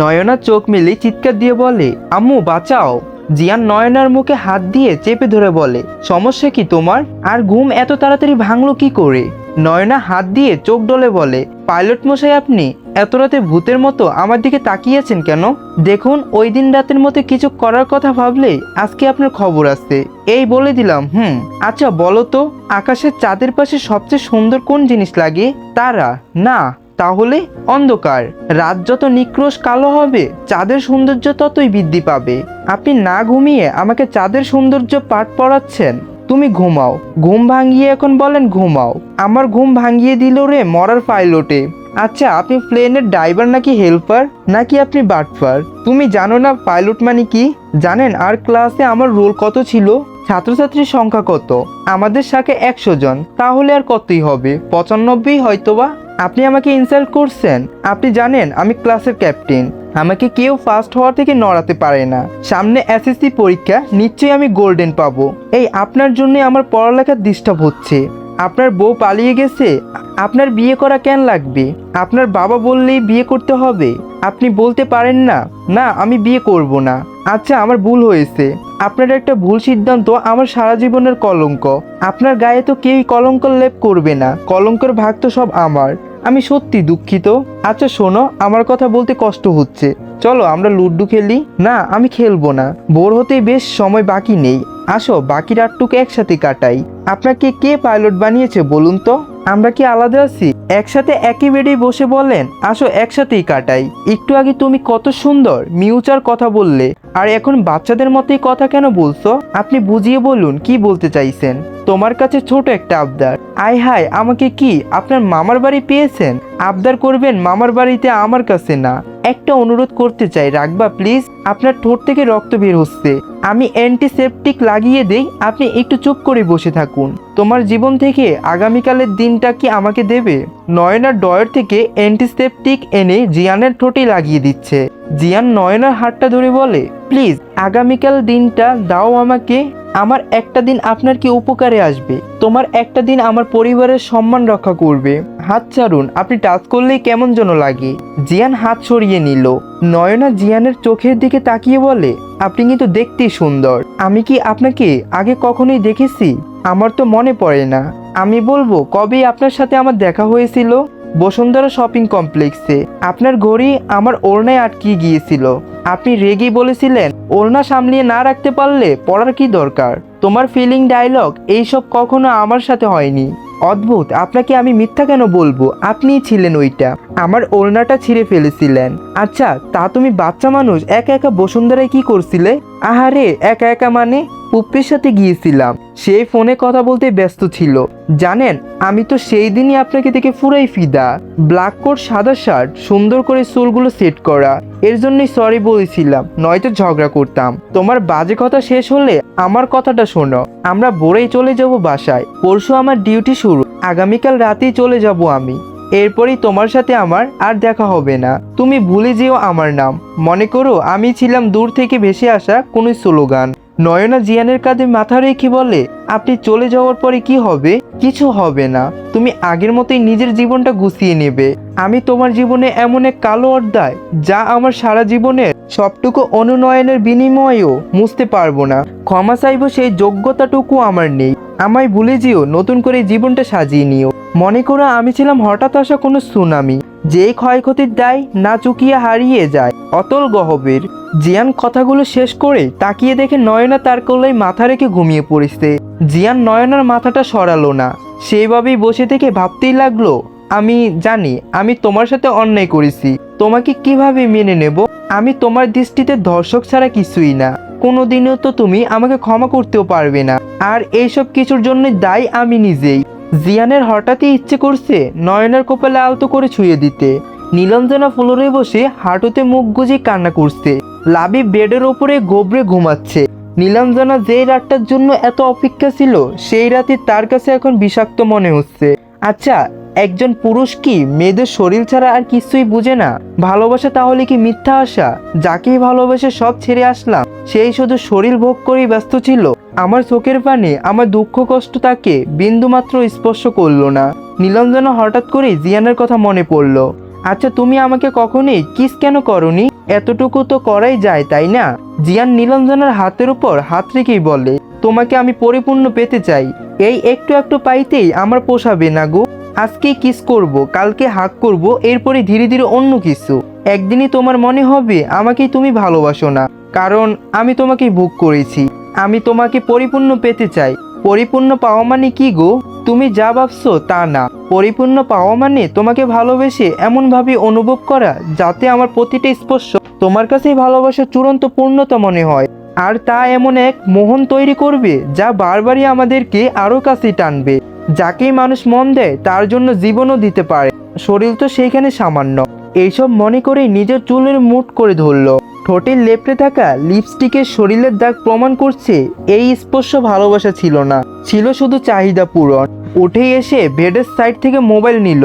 নয়না চোখ মেলে চিৎকার দিয়ে বলে, আম্মু, বাঁচাও। জিয়ান নয়নার মুখে হাত দিয়ে চেপে ধরে বলে, সমস্যা কি তোমার? আর ঘুম এত তাড়াতাড়ি ভাঙলো কি করে? নয়না হাত দিয়ে চোখ ডলে বলে, পাইলট মশাই আপনি, এত রাতে ভূতের মতো আমার দিকে তাকিয়েছেন কেন? দেখুন, ওই দিন রাতের মতো কিছু করার কথা ভাবলেই আজকে আপনার খবর আছে এই বলে দিলাম, হুম আচ্ছা বলো তো, আকাশের চাঁদের পাশে সবচেয়ে সুন্দর কোন জিনিস লাগে? তারা, না। তাহলে অন্ধকার। রাত যত নিক্রোশ কালো হবে, চাঁদের সৌন্দর্য ততই বৃদ্ধি পাবে। আপনি না ঘুমিয়ে আমাকে চাঁদের সৌন্দর্য পাঠ পড়াচ্ছেন। তুমি ঘুমাও। ঘুম ভাঙিয়ে এখন বলেন ঘুমাও। আমার ঘুম ভাঙিয়ে দিল রে মরার পাইলটে। আচ্ছা আপনি প্লেনের ড্রাইভার নাকি হেল্পার? নাকি আপনি বাটফার? তুমি জানো না পাইলট মানে কি? জানেন, আর ক্লাসে আমার রোল কত ছিল? ছাত্রছাত্রীর সংখ্যা কত? আমাদের সাথে একশো জন। তাহলে আর কতই হবে? পঁচানব্বই হয়তোবা? আপনি আমাকে ইনসাল্ট করছেন। আপনি জানেন, আমি ক্লাসের ক্যাপ্টেন আমাকে কেউ ফার্স্ট হওয়া থেকে নড়াতে পারে না। সামনে এসএসসি পরীক্ষা, নিশ্চয়ই আমি গোল্ডেন পাবো। এই আপনার জন্য আমার পড়ালেখার ডিস্টার্ব হচ্ছে। আপনার বউ পালিয়ে গেছে। আপনার বিয়ে করা কেন লাগবে? আপনার বাবা বললেই বিয়ে করতে হবে। আপনি বলতে পারেন না না, আমি বিয়ে করব না। আচ্ছা আমার ভুল হয়েছে। আপনার একটা ভুল সিদ্ধান্ত আমার সারা জীবনের কলঙ্ক। আপনার গায়ে তো কেউই কলঙ্ক লেপ করবে না। কলঙ্কের ভাগ তো সব আমার। আমি সত্যি দুঃখিত। আচ্ছা শোনো, আমার কথা বলতে কষ্ট হচ্ছে। চলো, আমরা লুড্ডু খেলি। না, আমি খেলব না। বোর হতে বেশ সময় বাকি নেই। আসো, বাকি রাতটুকু একসাথে কাটাই। আপনাকে কে পাইলট বানিয়েছে বলুন তো? আমরা কি আলাদা আছি? একসাথে একই বেডেই বসে বলেন। আসো, একসাথেই কাটাই। একটু আগে তুমি কত সুন্দর মিউচার কথা বললে। আর এখন বাচ্চাদের মতোই কথা কেন বলছো? আপনি বুঝিয়ে বলুন, কি বলতে চাইছেন? তোমার কাছে ছোট একটা আবদার। আয় হায়, আমাকে কি আপনার মামার বাড়ি পেয়েছেন? আবদার করবেন মামার বাড়িতে আমার কাছে না। একটা অনুরোধ করতে চাই, রাখবা প্লিজ। আপনার ঠোঁট থেকে রক্ত বের হচ্ছে। আমি অ্যান্টিসেপটিক লাগিয়ে দেই, আপনি একটু চুপ করে বসে থাকুন। তোমার জীবন থেকে আগামীকালের দিনটা কি আমাকে দেবে? নয়নার ডয়ের থেকে অ্যান্টিসেপটিক এনে জিয়ানের ঠোঁটে লাগিয়ে দিচ্ছে। জিয়ান নয়নার হাতটা ধরে বলে, প্লিজ, আগামীকাল দিনটা দাও আমাকে আমার একটা দিন আপনার কি উপকারে আসবে? তোমার একটা দিন আমার পরিবারের সম্মান রক্ষা করবে। হাত ছাড়ুন, আপনি টাচ করলেই কেমন যেন লাগে। জিয়ান হাত সরিয়ে নিল। নয়না জিয়ানের চোখের দিকে তাকিয়ে বলে, আপনি কিন্তু দেখতেই সুন্দর। আমি কি আপনাকে আগে কখনোই দেখেছি? আমার তো মনে পড়ে না। আমি বলব, কবে আপনার সাথে আমার দেখা হয়েছিল? বসুন্ধরা শপিং কমপ্লেক্সে। আপনার ঘড়ি আমার ওড়নায় আটকিয়ে গিয়েছিল। আপনি রেগে বলেছিলেন ওড়না সামলিয়ে না রাখতে পারলে পড়ার কি দরকার? তোমার ফিলিং ডায়লগ এইসব কখনো আমার সাথে হয়নি। অদ্ভুত, আপনাকে আমি মিথ্যা কেন বলব? আপনিই ছিলেন ওইটা। আমার ওড়নাটা ছিঁড়ে ফেলেছিলেন। আচ্ছা তা তুমি বাচ্চা মানুষ একা একা বসুন্ধরায় কি করছিলে? আহারে, একা একা মানে? পুপ্পির সাথে গিয়েছিলাম। সেই ফোনে কথা বলতে ব্যস্ত ছিল। জানেন, আমি তো সেই দিনই আপনাকে দেখে পুরাই ফিদা। ব্ল্যাক কোট, সাদা শার্ট, সুন্দর করে চুলগুলো সেট করা। এর জন্যই সরি বলেছিলাম, নয়তো ঝগড়া করতাম। তোমার বাজে কথা শেষ হলে আমার কথাটা শোনো। আমরা ভোরেই চলে যাব বাসায়। পরশু আমার ডিউটি শুরু। আগামীকাল রাতেই চলে যাব আমি। এরপরই তোমার সাথে আমার আর দেখা হবে না। তুমি ভুলে যেও আমার নাম। মনে করো আমি ছিলাম দূর থেকে ভেসে আসা কোনো স্লোগান। নয়না জিয়ানের কাঁধে মাথা রেখে বলে আপনি চলে যাওয়ার পরে কি হবে? কিছু হবে না। তুমি আগের মতোই নিজের জীবনটা গুছিয়ে নেবে। আমি তোমার জীবনে এমন এক কালো অর্ধায় যা আমার সারা জীবনের সবটুকু অনুনয়নের বিনিময়েও মুছতে পারব না। ক্ষমা চাইব সেই যোগ্যতাটুকু আমার নেই। আমায় ভুলে যেও, নতুন করে জীবনটা সাজিয়ে নিও। মনে করো আমি ছিলাম হঠাৎ আসা কোনো সুনামি। যে ক্ষয়ক্ষতির দায় না চুকিয়ে হারিয়ে যায়, অতল গহবের। জিয়ান কথাগুলো শেষ করে তাকিয়ে দেখে নয়না তার কোলায় মাথা রেখে ঘুমিয়ে পড়েছে। জিয়ান নয়নার মাথাটা সরালো না। সেইভাবেই বসে থেকে ভাবতেই লাগল, আমি জানি, আমি তোমার সাথে অন্যায় করেছি। তোমাকে কীভাবে মেনে নেব? আমি তোমার দৃষ্টিতে ধর্ষক ছাড়া কিছুই না। কোনোদিনও তো তুমি আমাকে ক্ষমা করতেও পারবে না। আর এইসব কিছুর জন্য দায়ী আমি নিজেই। জিয়ানের হঠাৎই ইচ্ছে করছে নয়নার কপালে আলতো করে ছুঁয়ে দিতে। নীলঞ্জনা ফ্লোরে বসে হাঁটুতে মুখ গুজে কান্না করছে। লাবি বেডের ওপরে গোবরে ঘুমাচ্ছে। নীলাঞ্জনা যেই রাতটার জন্য এত অপেক্ষা ছিল, সেই রাতে তার কাছে এখন বিষাক্ত মনে হচ্ছে। আচ্ছা একজন পুরুষ কি মেয়েদের শরীর ছাড়া আর কিছুই বুঝে না? ভালোবাসা তাহলে কি মিথ্যা আশা? যাকেই ভালোবাসে সব ছেড়ে আসলাম, সেই শুধু শরীর ভোগ করেই ব্যস্ত ছিল। আমার চোখের পানে আমার দুঃখ কষ্ট তাকে বিন্দুমাত্র স্পর্শ করল না। নীলঞ্জনা হঠাৎ করেই জিয়ানের কথা মনে পড়ল। আচ্ছা তুমি আমাকে কখনোই কিস কেন করনি? এতটুকু তো করাই যায়, তাই না? জিয়ান নীলাঞ্জনার হাতের উপর হাত রেখেই বলে, তোমাকে আমি পরিপূর্ণ পেতে চাই। এই একটু একটু পাইতেই আমার পোষাবে না গো। আজকে কিস করব, কালকে হাক করব, এরপরে ধীরে ধীরে অন্য কিছু। একদিনই তোমার মনে হবে, আমাকেই তুমি ভালোবাসো না। কারণ আমি তোমাকে বুক করেছি। আমি তোমাকে পরিপূর্ণ পেতে চাই। পরিপূর্ণ পাওয়া মানে কি গো? তুমি যা ভাবছ তা না। পরিপূর্ণ পাওয়া মানে তোমাকে ভালোবেসে এমনভাবে অনুভব করা যাতে আমার প্রতিটা স্পর্শ তোমার কাছেই ভালোবাসা চূড়ান্ত পূর্ণতা মনে হয়। আর তা এমন এক মোহন তৈরি করবে যা বারবারই আমাদেরকে আরও কাছে টানবে। যাকেই মানুষ মন দেয় তার জন্য জীবনও দিতে পারে। শরীর তো সেইখানে সামান্য। এইসব মনে করেই নিজের চুলের মুঠ করে ধরলো। ঠোঁটের লেপটে থাকা লিপস্টিকের শরীরের দাগ প্রমাণ করছে এই স্পর্শ ভালোবাসা ছিল না। ছিল শুধু চাহিদা পূরণ। উঠে এসে বেডের সাইড থেকে মোবাইল নিল।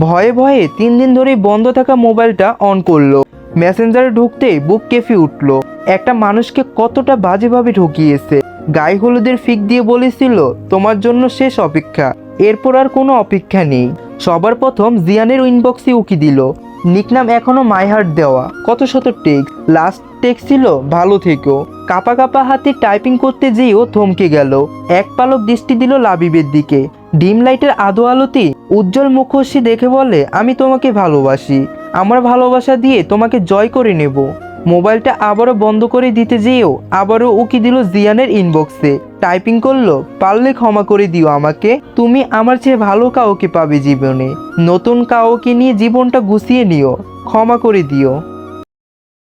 ভয়ে ভয়ে তিন দিন ধরেই বন্ধ থাকা মোবাইলটা অন করল। মেসেঞ্জারে ঢুকতেই বুক কেঁপে উঠল। একটা মানুষকে কতটা বাজেভাবে ঢুকিয়েছে গায়ে হলুদের ফিক দিয়ে বলেছিল, তোমার জন্য শেষ অপেক্ষা। এরপর আর কোনো অপেক্ষা নেই। সবার প্রথম জিয়ানের ইনবক্সে উকি দিল। নিকনাম এখনও মাইহার্ট দেওয়া। কত শত টেক। লাস্ট টেক ছিল, ভালো থেকো। কাপা কাপা হাতে টাইপিং করতে যেয়েও থমকে গেল। এক পালক দৃষ্টি দিল লাবিবের দিকে। ডিম লাইটের আদো আলোতে উজ্জ্বল মুখোশী দেখে বলে, আমি তোমাকে ভালোবাসি। আমার ভালোবাসা দিয়ে তোমাকে জয় করে নেব। মোবাইলটা আবারও বন্ধ করে দিতে যেয়েও আবারও উকি দিল জিয়ানের ইনবক্সে টাইপিং করল, পারলে ক্ষমা করে দিও আমাকে, তুমি আমার চেয়ে ভালো কাউকে পাবে জীবনে। নতুন কাউকে নিয়ে জীবনটা গুছিয়ে নিও, ক্ষমা করে দিও।